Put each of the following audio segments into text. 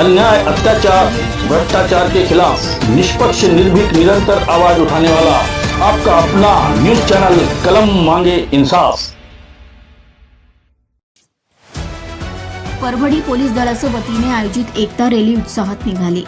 अन्याय अत्याचार भ्रष्टाचार के खिलाफ निष्पक्ष निर्भीक निरंतर आवाज उठाने वाला आपका अपना न्यूज चैनल कलम मांगे इंसाफ। परभणी पोलीस दलाच्या वतीने आयोजित एकता रॅली उत्साहात निघाली.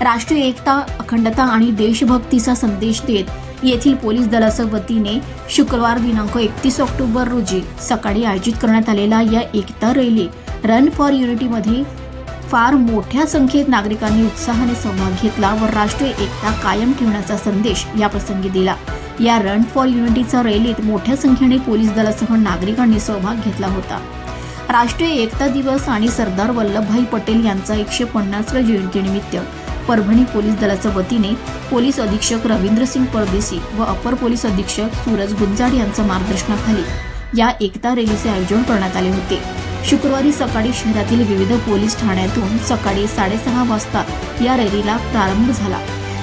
राष्ट्रीय एकता अखंडता आणि देशभक्तीचा संदेश देत येथील पोलीस दलाच्या वतीने शुक्रवार दिनांक एकतीस ऑक्टोबर रोजी सकाळी आयोजित करण्यात आलेला या एकता रॅली रन फॉर युनिटीमध्ये फार मोठ्या संख्येत नागरिकांनी उत्साहाने सहभाग घेतला व राष्ट्रीय एकता कायम ठेवण्याचा संदेश या प्रसंगी दिला. या रन फॉर युनिटीच्या रॅलीत मोठ्या संख्येने पोलीस दलासह नागरिकांनी सहभाग घेतला होता. राष्ट्रीय एकता दिवस आणि सरदार वल्लभभाई पटेल यांचा एकशे पन्नासव्या जयंतीनिमित्त परभणी पोलीस दलाच्या वतीने पोलीस अधीक्षक रवींद्रसिंग परदेसी व अपर पोलीस अधीक्षक सूरज गुंजाड यांच्या मार्गदर्शनाखाली या एकता रॅलीचे आयोजन करण्यात आले होते. शुक्रवारी सकाळी शहरातील विविध पोलीस ठाण्यातून सकाळी साडेसहा वाजता या रॅलीला प्रारंभ झाला.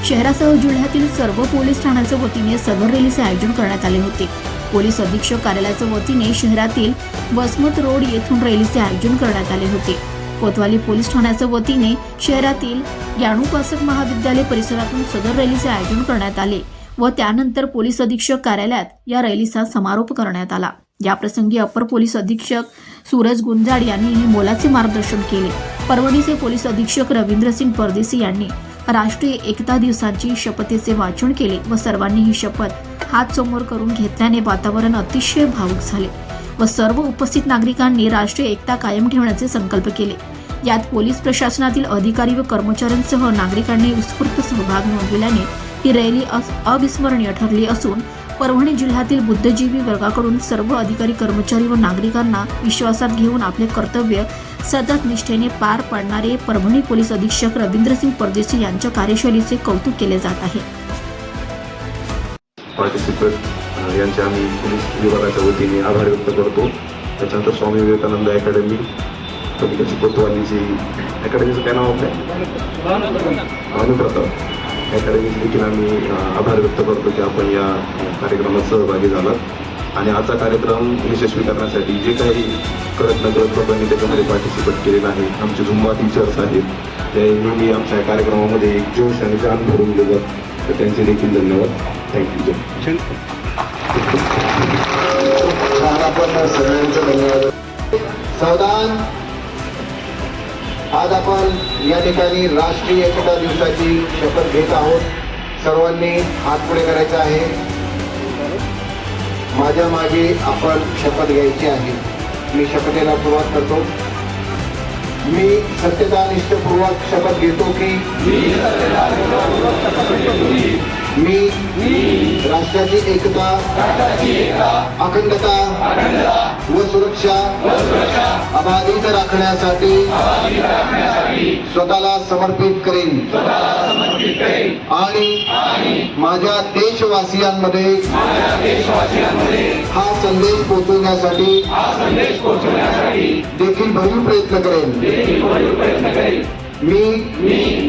शहरासह जिल्ह्यातील सर्व पोलीस ठाण्याच्या वतीने सदर रॅलीचे आयोजन करण्यात आले होते. पोलीस अधीक्षक कार्यालयाच्या वतीने शहरातील वसमत रोड येथून रॅलीचे आयोजन करण्यात आले होते. कोतवाली पोलीस ठाण्याच्या वतीने शहरातील ज्ञानोपासक महाविद्यालय परिसरातून सदर रॅलीचे आयोजन करण्यात आले व त्यानंतर पोलीस अधीक्षक कार्यालयात या रॅलीचा समारोप करण्यात आला. याप्रसंगी अपर पोलीस अधीक्षक सूरज गुंजाड यांनी मोलाचे मार्गदर्शन केले. परभणीचे पोलीस अधीक्षक रवींद्रसिंग परदेसी यांनी राष्ट्रीय एकता दिवसाची शपथेचे वाचन केले व सर्वांनी ही शपथ हात समोर करून घेतल्याने वातावरण अतिशय भावुक झाले व सर्व उपस्थित नागरिकांनी राष्ट्रीय एकता कायम ठेवण्याचे संकल्प केले. यात पोलीस प्रशासनातील अधिकारी व कर्मचाऱ्यांसह नागरिकांनी उत्स्फूर्त सहभाग नोंदविल्याने ही रॅली अविस्मरणीय ठरली असून परभणी जिल्ह्यातील बुद्धजीवी वर्गाकडून सर्व अधिकारी कर्मचारी व नागरिकांना विश्वासात घेऊन आपले कर्तव्य सतत निष्ठेने पार पाडणारे परभणी पोलीस अधीक्षक रवींद्रसिंग परदेशी यांच्या कार्यशैलीचे कौतुक केले जात आहे. यांच्या आम्ही पोलीस विभागाच्या वतीने आभार व्यक्त करतो. त्याच्यानंतर स्वामी विवेकानंद अकॅडमी कधी कशी कोतवालीची अकॅडमीचं काय नाव आपल्या अनुप्रताप अकॅडमीचे देखील आम्ही आभार व्यक्त करतो की आपण या कार्यक्रमात सहभागी झालात. आणि आजचा कार्यक्रम यशस्वी करण्यासाठी जे काही प्रयत्न नकळत लोकांनी त्याच्यामध्ये पार्टिसिपेट केलेलं आहे आमचे झुंबा टीचर्स आहेत ते नेहमी आमच्या या कार्यक्रमामध्ये एक जोश आणि जाण भरून देतात तर त्यांचे देखील धन्यवाद. थँक्यू जय आपण सगळ्यांचं धन्यवाद. सावधान आज आपण या ठिकाणी राष्ट्रीय एकता दिवसाची शपथ घेत आहोत. सर्वांनी हात पुढे करायचा आहे. माझ्या मागे आपण शपथ घ्यायची आहे. मी शपथेला सुरुवात करतो. मी सत्यतानिष्ठपूर्वक शपथ घेतो की मी राष्ट्राची एकता अखंडता व सुरक्षा अबाधित राखण्यासाठी स्वतःला समर्पित करेन. आणि माझ्या देशवासियांमध्ये हा संदेश पोहोचवण्यासाठी देखील भरीव प्रयत्न करेन. मी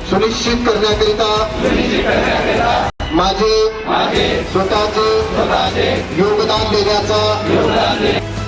सुनिश्चित करण्याकरिता माझे स्वतःचे योगदान देण्याचा